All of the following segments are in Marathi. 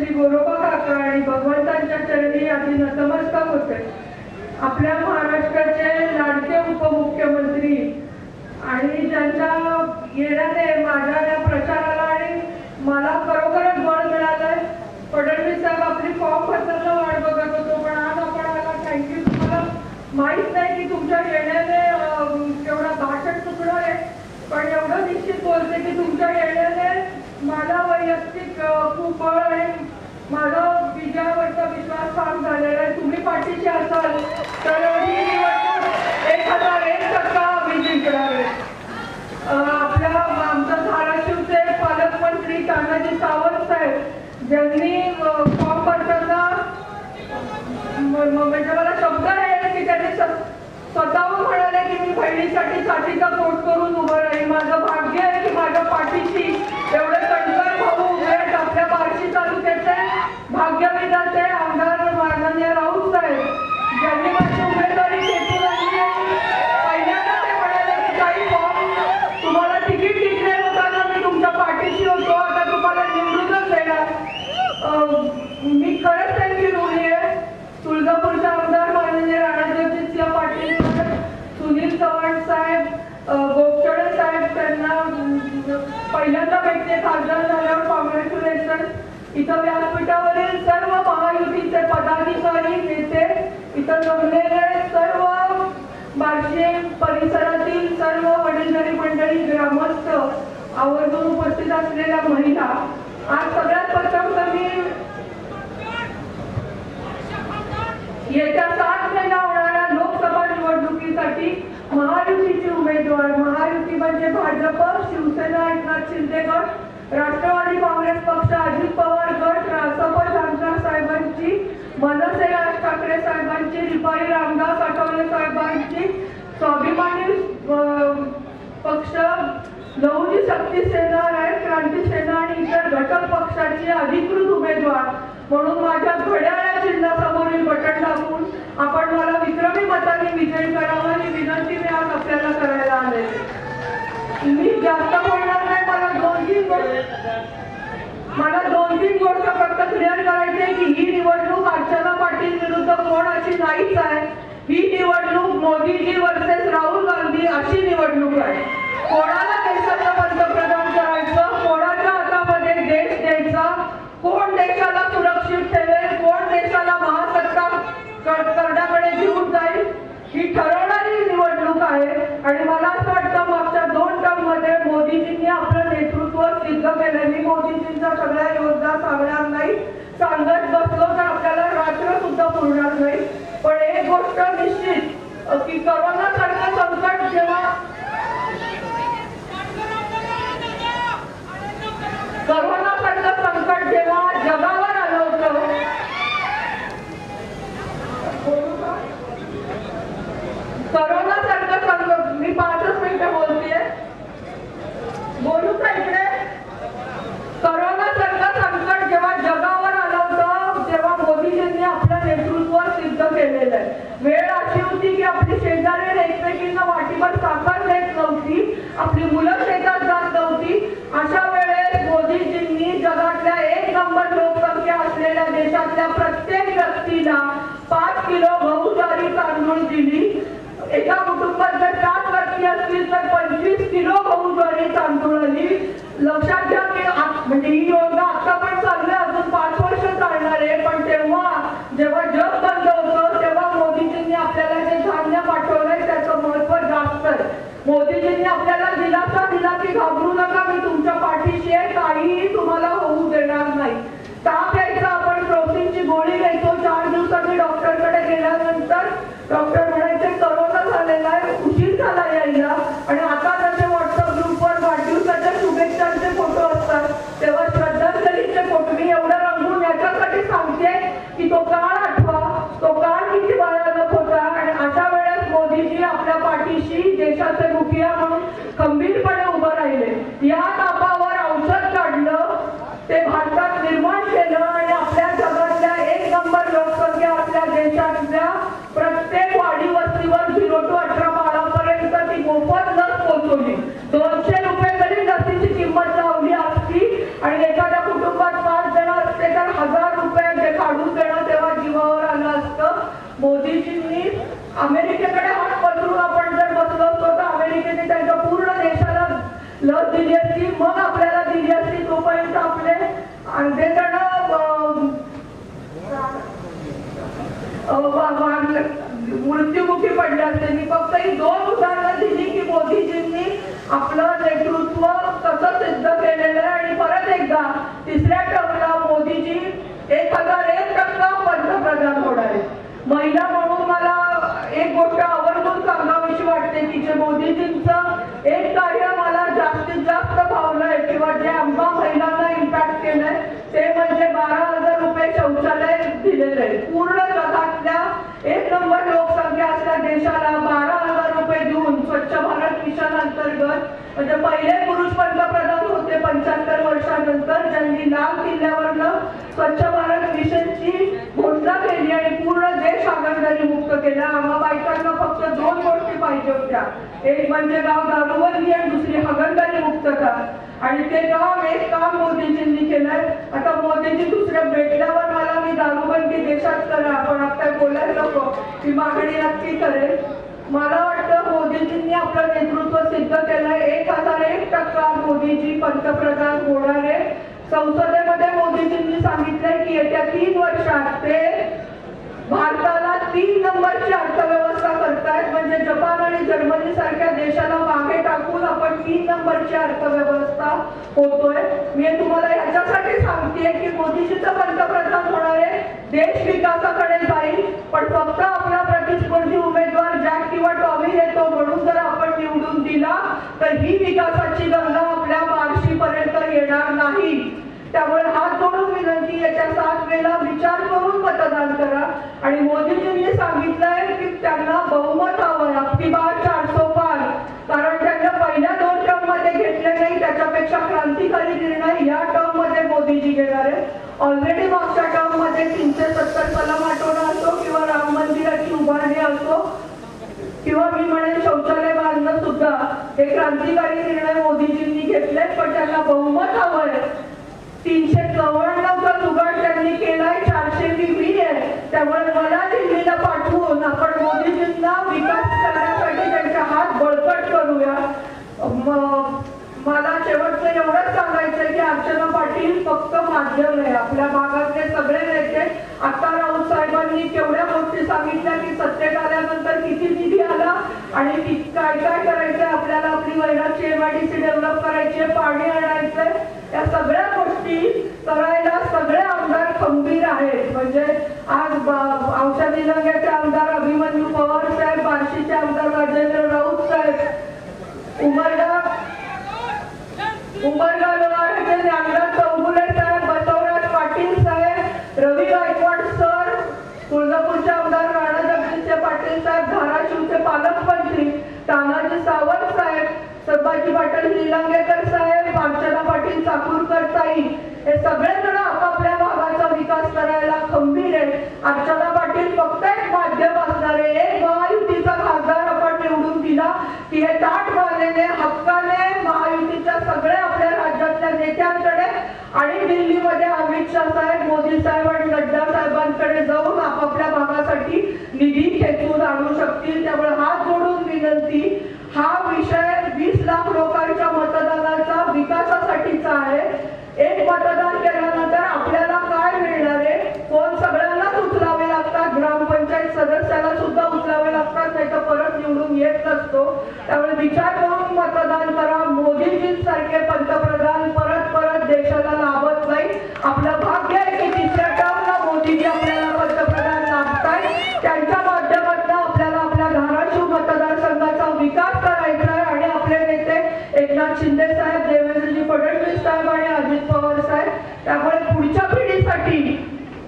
श्री गोरोबा काका आणि भगवंतांच्या चरणी आधी नतमस्तक होते. आपल्या महाराष्ट्राचे लाडके उपमुख्यमंत्री आणि ज्यांच्या येण्याने माझ्या या प्रचाराला आणि मला खरोखरच बळ मिळालंय फडणवीस साहेब आपली फॉर्म भरताना वाट बघत होतो पण आज आपण आला थँक्यू तुम्हाला माहीत नाही की तुमच्या येण्याने केवढा भाषण चुकणार आहे पण एवढं निश्चित बोलते की तुमच्या येण्याने मला वैयक्तिक खूप बळ आहे माझा विजयावरचा विश्वास ठाम झालेला आहे. तुम्ही पाठीशी असाल तर ही निवडणूक एक हजार एक टक्का आम्ही जिंकणार आहे. आपल्या आमच्या धाराशिवचे पालकमंत्री तानाजी सावंत साहेब ज्यांनी फॉर्म भरताना म्हणजे मला शब्द आहे की त्यांनी स्वतःहून म्हणाले की मी बहिणीसाठी साठीचा पोट करून उभं राहील माझं भाग्य आहे की माझ्या पाठीशी एवढे कणकर भाऊ उभे आहेत आपल्या बार्शी तालुक्याचे भाग्यविधाते आमदार माननीय राऊत साहेब ज्यांनी माझी उमेदवारी खेचून आणली आणि पहिल्यांदा ते म्हणाले की काही फॉर्म तुम्हाला तिकीट जिंकले होताना मी तुमच्या पाठीशी होतो आता तुम्हाला निवडूनच देणार अं, मी खरंच त्यांची ऋणी आहे तुळजापूरचे आमदार माननीय राणाजगजितसिंह पाटील सुनील चव्हाण साहेब अं, गोपचडे साहेब त्यांना अं, पहिल्यांदा भेटते खासदार झाल्यावर कॉंग्रॅच्युलेशन इथं व्यासपीठावरील सर्व महायुतीचे पदाधिकारी नेते इथं जमलेले सर्व बार्शी परिसरातील सर्व वडीलधारी मंडळी ग्रामस्थ आवर्जून उपस्थित असलेल्या महिला. आज सगळ्यात प्रथम कमी येत्या सात महिना होणाऱ्या लोकसभा निवडणुकीसाठी महायुतीचे उमेदवार महायुती म्हणजे भाजप शिवसेना एकनाथ शिंदे गट राष्ट्रवादी काँग्रेस पक्ष अजित पवार गट रासप जानकर साहेबांची मनसे राज ठाकरे साहेबांची रिपाई रामदास आठवले साहेबांची स्वाभिमानी पक्ष लहुजी शक्ती सेना रायत क्रांती सेना आणि इतर घटक पक्षाचे अधिकृत उमेदवार. म्हणून माझ्या घड्याळ्या चिन्हासमोरील बटन दाबून आपण मला विक्रमी मताने विजयी करावा ही विनंती मी आज आपल्याला करायला आले मी जास्त बोलणार नाही मला दोन तीन गोष्ट मला दोन तीन गोष्ट फक्त क्लिअर करायचे आहे की ही निवडणूक अर्चना पाटील विरुद्ध कोण अशी नाहीच आहे. ही निवडणूक मोदीजी वर्सेस राहुल गांधी अशी निवडणूक आहे. कोणाला देशाचं पंतप्रधान करायचं कोणाच्या हातामध्ये देश द्यायचा कोण देशाला सुरक्षित ठेवेल कोण देशाला महासत्ता कर- करण्याकडे घेऊन जाईल ही ठरवणारी निवडणूक आहे आणि मला असं वाटतं मागच्या दोन टर्ममध्ये मोदीजींनी आपलं नेतृत्व सिद्ध केलं मी मोदीजींचा सगळ्या योजना सांगणार नाही. सांगत बसलो तर आपल्याला रात्र सुद्धा पुरणार नाही. पण एक गोष्ट निश्चित की करोना सारखं संकट जेव्हा करोना सारखं संकट जेव्हा जगावर आलं होतं करोना सारखं संकट मी पाचच मिनिटं बोलतेय बोलू का इकडे करोना सारखं संकट जेव्हा जगावर आलं होतं तेव्हा मोदीजींनी आपलं नेतृत्व सिद्ध केलेलं आहे वेळ अशी होती की आपली शेजारी एकमेकींना वाटीभर साखर देत नव्हती आपली मुलं शेतात जात नव्हती. अशा वेळेस मोदीजींनी जगातल्या एक नंबर लोकसंख्या असलेल्या देशातल्या प्रत्येक व्यक्तीला पाच किलो गहू ज्वारी तांदूळ दिली. एका कुटुंबात जर सात व्यक्ती असतील तर पंचवीस किलो गहू ज्वारी तांदूळ आली. लक्षात घ्या की म्हणजे ही योजना आता पण चालू आहे अजून पाच वर्ष चालणार आहे पण तेव्हा जेव्हा जग बंद होतं तेव्हा मोदीजींनी आपल्याला जे धान्य पाठवलंय त्याचं महत्त्व जास्त मोदीजींनी आपल्याला दिलासा दिला की घाबरू नका मी तुमच्या पाठीशी आहे काहीही तुम्हाला होऊ देणार नाही. ताप यायचा आपण प्रोटीनची गोळी घ्यायचो चार दिवसांनी डॉक्टरकडे गेल्यानंतर डॉक्टर म्हणायचे करोना झालेला आहे उशीर झाला यायला. आणि आता जसे व्हॉट्सअप ग्रुपवर वाढदिवसाच्या शुभेच्छांचे फोटो असतात तेव्हा श्रद्धांजलीचे फोटो मी एवढं रंगून याच्यासाठी सांगते की तो काळ आठवा तो काळ किती भयानक होता आणि अशा वेळेस मोदीजी आपल्या पाठीशी देशाचे मुखिया म्हणून खंबीरपणे उभं राहिले या तापावर औषध काढलं ते भारतात निर्माण केलं आणि आपल्या जगातल्या एक नंबर लोकसंख्या आपल्या देशातल्या प्रत्येक वाडी वस्तीवर झिरो टू अठरा बाळापर्यंत ती मोफत लस पोहोचवली दोनशे रुपये जरी लसीची किंमत लावली असती आणि एखाद्या कुटुंबात पाच जण असते तर हजार अमेरिकेकडे हात पसरून आपण जर बसलो असतो तर अमेरिकेने त्यांच्या पूर्ण देशाला लस दिली असती मग आपल्याला दिली असती तोपर्यंत आपले अर्धे जण अं, वा- वारले- मृत्युमुखी पडल्या असते मी फक्त ही दोन उदाहरणं दिली की मोदीजींनी आपलं नेतृत्व कसं सिद्ध केलेलं आहे. आणि परत एकदा तिसऱ्या टर्मला मोदीजी एक हजार एक टक्का पंतप्रधान होणार आहेत. महिला म्हणून मला एक गोष्ट आवर्जून सांगावीशी वाटते की जे मोदीजींचं एक कार्य मला जास्तीत जास्त भावलंय किंवा जे आमच्या महिलांना इम्पॅक्ट केलंय ते म्हणजे बारा हजार रुपये शौचालय दिलेले पूर्ण जगातल्या एक नंबर लोकसंख्या असल्या देशाला बारा हजार रुपये देऊन स्वच्छ भारत मिशन अंतर्गत म्हणजे पहिले पुरुष पंतप्रधान होते पंच्याहत्तर वर्षानंतर ज्यांनी लाल किल्ल्यावरनं स्वच्छ भारत मिशनची घोषणा केली आणि पूर्ण देश हागणदारी मुक्त केला. आम्हा बायकांना फक्त दोन गोष्टी पाहिजे होत्या. एक म्हणजे गाव दारूबंदी आणि दुसरी हागणदारी मुक्तता आणि ते काम एक काम मोदीजींनी केलंय. आता मोदीजी दुसऱ्या भेटल्यावर दारूबंदी देशात करा. आपण आता बोलायला नको. ही मागणी नक्की करेल. मला वाटतं मोदीजींनी आपलं नेतृत्व सिद्ध केलं. एक हजार एक टक्का मोदीजी पंतप्रधान होणार आहे संसदेमध्ये मोदीजींनी सांगितलंय की येत्या तीन वर्षात ते भारताला तीन नंबरची अर्थव्यवस्था करतायत. म्हणजे जपान आणि जर्मनी सारख्या देशाला मागे टाकून आपण तीन नंबरची अर्थव्यवस्था होतोय. मी तुम्हाला याच्यासाठी सांगतेय की मोदीजी तर पंतप्रधान होणार आहे देश विकासाकडे जाईल पण फक्त आपला प्रतिस्पर्धी उमेदवार जॅक किंवा टॉमी येतो म्हणून जर आपण निवडून दिला तर ही विकासाची गंगा आपल्या बार्शीपर्यंत येणार नाही. त्यामुळे हात जोडून विनंती याच्या सात वेळेला विचार करून मतदान करा. आणि मोदीजींनी सांगितलंय की त्यांना बहुमत हवं आपली बार चारसो पार. कारण त्यांना पहिल्या दोन टर्ममध्ये घेतले नाही त्याच्यापेक्षा क्रांतिकारी निर्णय या टर्ममध्ये मोदीजी घेणार आहेत. ऑलरेडी कलम हटवणं असो किंवा राम मंदिराची उभारणी असो किंवा मी म्हणेन शौचालय बांधणं सुद्धा. हे क्रांतिकारी निर्णय मोदीजींनी घेतले पण त्यांना बहुमत हवंय तीनशे चौऱ्याण्णवचा जुगाड त्यांनी केलाय चारशे वीस आहे त्यामुळे मला दिल्लीला पाठवून आपण मोदीजींना विकास करण्यासाठी त्यांचे हात बळकट करूया. मला शेवटचं एवढंच सांगायचंय की अर्चना पाटील फक्त माध्यम आहे. आपल्या भागातले सगळे नेते आता राऊत साहेबांनी केवढ्या गोष्टी सांगितल्या की सत्तेत आल्यानंतर किती निधी आला आणि काय काय करायचंय? आपल्याला आपली वैराची एमआयडीसी डेव्हलप करायची पाणी आणायचंय. या सगळ्या गोष्टी करायला सगळे आमदार खंबीर आहेत. म्हणजे आज आमच्या निलंग्याचे आमदार अभिमन्यू पवार साहेब बार्शीचे आमदार राजेंद्र राऊत साहेब उमरडा उमरगा लोहाराचे ज्ञानराज चौगुले साहेब बसवराज पाटील साहेब रवी गायकवाड सर तुळजापूरचे आमदार राणा जगदीशचे पाटील साहेब धाराशिवचे पालकमंत्री तानाजी सावंत साहेब संभाजी पाटील निलंगेकर साहेब अर्चना पाटील चाकूरकर ताई हे सगळे जण आपापल्या भागाचा विकास करायला खंबीर आहे आजच्या पाटील फक्त एक माध्यम असणार आहे एक महायुतीचा खासदार आपण निवडून दिला की हे ताट मानेने हक्काने महायुतीच्या सगळ्या आपल्या राज्यातल्या नेत्यांकडे आणि दिल्लीमध्ये अमित शाह साहेब मोदी साहेब आणि नड्डा साहेबांकडे जाऊन आपापल्या भागासाठी निधी खेचून आणू शकतील. त्यामुळे हात जोडून विनंती हा विषय वीस लाख लोकांच्या मतदानाचा विकासासाठीचा आहे. एक मतदान केल्यानंतर आपल्याला काय मिळणार आहे? फोन सगळ्यांनाच उचलावे लागतात? ग्रामपंचायत सदस्याला सुद्धा उचलावे लागतात नाही तर परत निवडून येत नसतो. त्यामुळे विचार करून मतदान करा. मोदीजींसारखे आणि अजित पवार साहेब त्यामुळे पुढच्या पिढीसाठी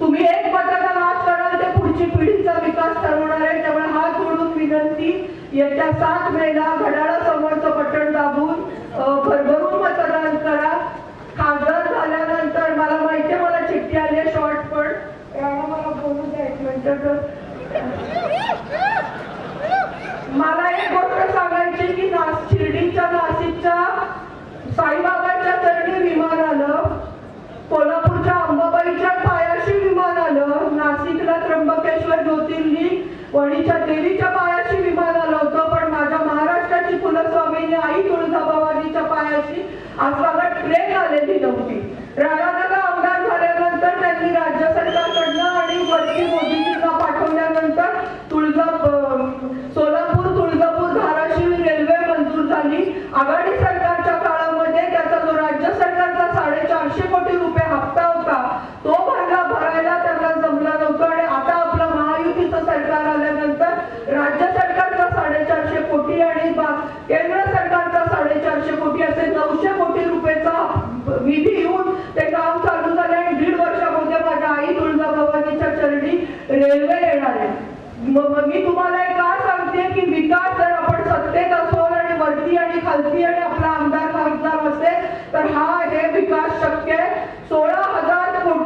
तुम्ही एक मतदान आज कराल ते पुढची पिढीचा विकास ठरवणार आहे. त्यामुळे हात जोडून विनंती येत्या सात मेला घड्याळा समोरचं बटन दाबून भरभरून मतदान करा. खासदार झाल्यानंतर मला माहितीये मला चिठ्ठी आली आहे शॉर्ट पण. मला बोलू द्या एक मिनिट. आई तुळजाभवानीच्या पायाशी आजकाल ट्रेन आलेली नव्हती. राणा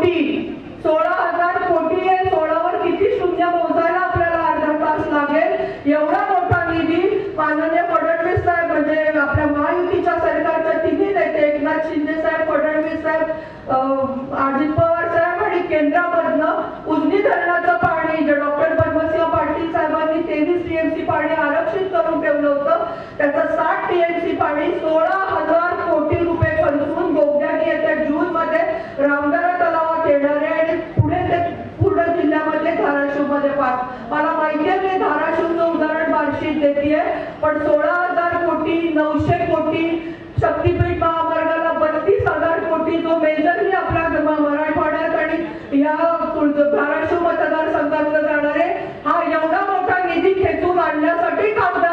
कोटी. सोळा हजार कोटी आहे सोळावर किती शून्य पोहोचायला आपल्याला अर्धा तास लागेल? एवढा मोठा निधी माननीय फडणवीस साहेब म्हणजे आपल्या महायुतीच्या सरकारच्या तिन्ही नेते एकनाथ शिंदे साहेब फडणवीस साहेब अजित पवार साहेब आणि केंद्रामधनं उजनी धरणाचं पाणी जे डॉक्टर पद्मसिंह पाटील साहेबांनी तेवीस टीएमसी पाणी आरक्षित करून ठेवलं होतं. धाराशिव मतदारसंघातलं जाणारे हा एवढा मोठा निधी खेचून आणण्यासाठी काम